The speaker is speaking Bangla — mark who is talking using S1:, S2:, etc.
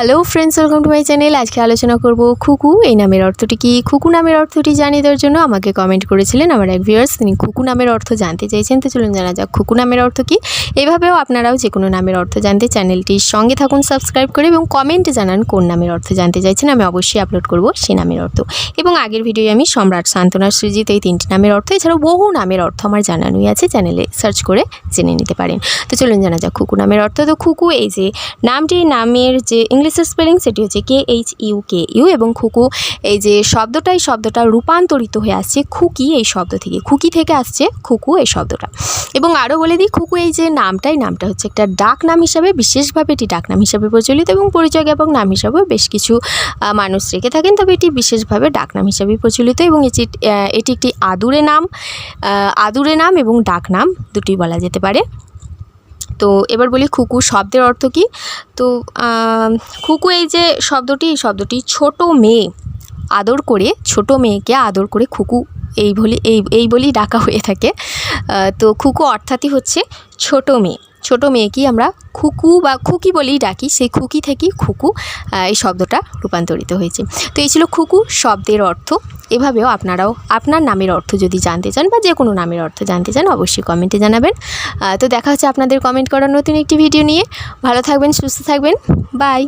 S1: Hello friends welcome to my channel আজকে আলোচনা করব খুকু, এই নামের অর্থটি কি? খুকু নামের অর্থটি জানিয়ে দেওয়ার জন্য আমাকে কমেন্ট করেছিলেন আমার এক ভিউয়ার্স তিনি খুকু নামের অর্থ জানতে চাইছেন, তো চলুন জানা যাক খুকু নামের অর্থ কি। এভাবেও আপনারাও যে কোনো নামের অর্থ জানতে চ্যানেলটির সঙ্গে থাকুন সাবস্ক্রাইব করে এবং কমেন্টে জানান কোন নামের অর্থ জানতে চাইছেন, আমি অবশ্যই আপলোড করব সে নামের অর্থ। এবং আগের ভিডিওয়ে আমি সম্রাট সান্ত্বনা সৃজিত এই তিনটি নামের অর্থ, এছাড়াও বহু নামের অর্থ আমার জানানোই আছে চ্যানেলে সার্চ করে জেনে নিতে পারেন। তো চলুন জানা যাক খুকু নামের অর্থ। তো খুকু, এই যে নামটি নামের যে ইংলিশের স্পেলিং, সেটি হচ্ছে K H U K U এবং খুকু। এই যে শব্দটা, এই শব্দটা রূপান্তরিত হয়ে আসছে খুকি এই শব্দ থেকে। খুকি থেকে আসছে খুকু এই শব্দটা। এবং আরও বলে দিই, খুকু এই যে নামটাই নামটা হচ্ছে একটা ডাক নাম হিসাবে, বিশেষভাবে এটি ডাক নাম হিসাবে প্রচলিত এবং পরিচয় এবং নাম হিসাবেও বেশ কিছু মানুষ রেখে থাকেন। তবে এটি বিশেষভাবে ডাক নাম হিসাবে প্রচলিত এবং এটি এটি একটি আদুরে নাম আদুরে নাম এবং ডাক নাম দুটি বলা যেতে পারে। তো এবার বলি খুকু, শব্দের অর্থ কি? তো খুকু এই যে শব্দটি, এই শব্দটি ছোট মেয়ে আদর করে, ছোট মেয়েকে আদর করে খুকু এই বলি, এই এই বলেই ডাকা হয়ে থাকে। তো খুকু অর্থাৎই হচ্ছে ছোট মেয়ে। ছোট মেয়েকেই আমরা খুকু বা খুকি বলেই ডাকি, সেই খুকি থেকে খুকু এই শব্দটা রূপান্তরিত হয়েছে। তো এই ছিল খুকু শব্দের অর্থ। এভাবেও আপনারাও আপনার নামের অর্থ যদি জানতে চান বা যে কোনো নামের অর্থ জানতে চান, অবশ্যই কমেন্টে জানাবেন। তো দেখা হচ্ছে আপনাদের কমেন্ট করার নতুন একটি ভিডিও নিয়ে। ভালো থাকবেন, সুস্থ থাকবেন। বাই